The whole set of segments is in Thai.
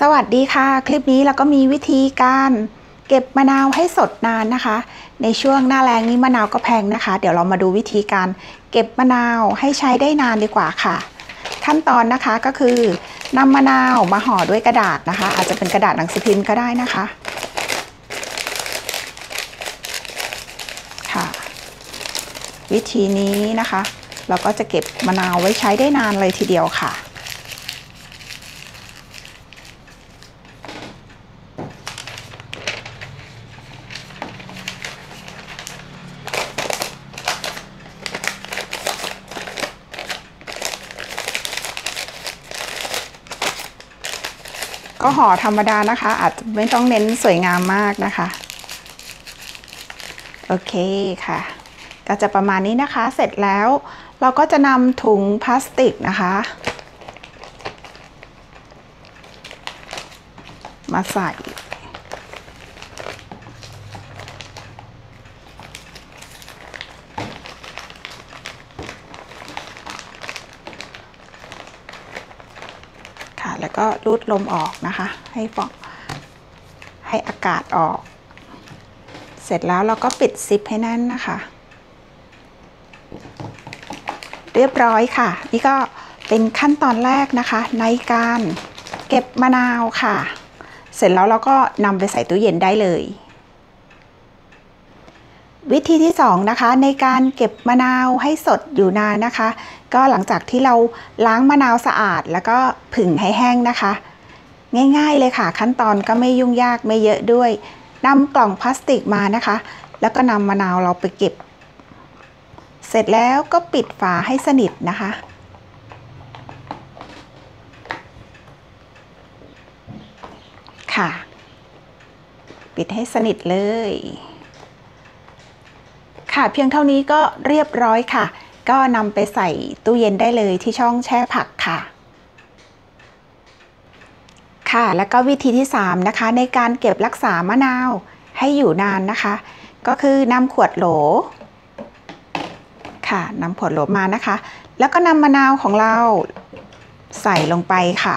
สวัสดีค่ะ คลิปนี้เราก็มีวิธีการเก็บมะนาวให้สดนานนะคะ ในช่วงหน้าแรงนี้มะนาวก็แพงนะคะ เดี๋ยวเรามาดูวิธีการเก็บมะนาวให้ใช้ได้นานดีกว่าค่ะ ขั้นตอนนะคะก็คือนำมะนาวมาห่อด้วยกระดาษนะคะ อาจจะเป็นกระดาษหนังสือพิมพ์ก็ได้นะคะค่ะ วิธีนี้นะคะ เราก็จะเก็บมะนาวไว้ใช้ได้นานเลยทีเดียวค่ะ ก็ห่อธรรมดานะคะ อาจจะไม่ต้องเน้นสวยงามมากนะคะ โอเคค่ะ ก็จะประมาณนี้นะคะ เสร็จแล้วเราก็จะนำถุงพลาสติกนะคะ มาใส่ ค่ะ แล้วก็รูดลมออกนะคะ ให้ฟองให้อากาศออก เสร็จแล้วเราก็ปิดซิปให้แน่นนะคะ เรียบร้อยค่ะ นี่ก็เป็นขั้นตอนแรกนะคะ ในการเก็บมะนาวค่ะ เสร็จแล้วเราก็นำไปใส่ตู้เย็นได้เลย วิธีที่2นะคะในการเก็บมะนาวให้สดอยู่นานนะคะ ก็หลังจากที่เราล้างมะนาวสะอาด แล้วก็ผึ่งให้แห้งนะคะ ง่ายๆเลยค่ะ ขั้นตอนก็ไม่ยุ่งยากไม่เยอะด้วยนำกล่องพลาสติกมานะคะ แล้วก็นำมะนาวเราไปเก็บ เสร็จแล้วก็ปิดฝาให้สนิทนะคะ ค่ะ ปิดให้สนิทเลย ค่ะเพียงเท่านี้ก็เรียบร้อยค่ะ ก็นำไปใส่ตู้เย็นได้เลยที่ช่องแช่ผักค่ะ ค่ะแล้วก็วิธีที่ 3 นะคะ ในการเก็บรักษามะนาวให้อยู่นานนะคะ ก็คือนำขวดโหล ค่ะนำขวดโหลมานะคะ แล้วก็นำมะนาวของเราใส่ลงไปค่ะ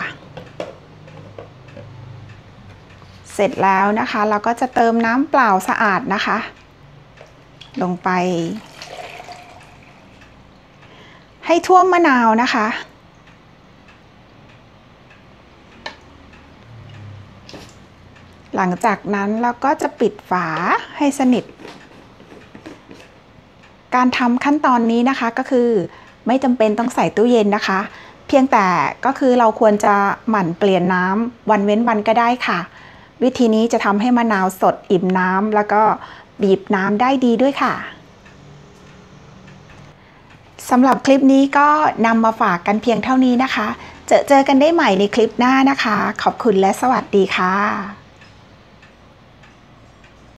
เสร็จแล้วนะคะ เราก็จะเติมน้ำเปล่าสะอาดนะคะ ลงไป ให้ท่วมมะนาวนะคะ หลังจากนั้นเราก็จะปิดฝาให้สนิท การทำขั้นตอนนี้นะคะก็คือไม่จำเป็นต้องใส่ตู้เย็นนะคะ เพียงแต่ก็คือเราควรจะหมั่นเปลี่ยนน้ำวันเว้นวันก็ได้ค่ะวิธีนี้จะทำให้มะนาวสดอิ่มน้ำแล้วก็ บีบน้ำได้ดีด้วยค่ะสำหรับคลิปนี้ก็นำมาฝากกันเพียงเท่านี้นะคะ เจอเจอกันได้ใหม่ในคลิปหน้านะคะ ขอบคุณและสวัสดีค่ะ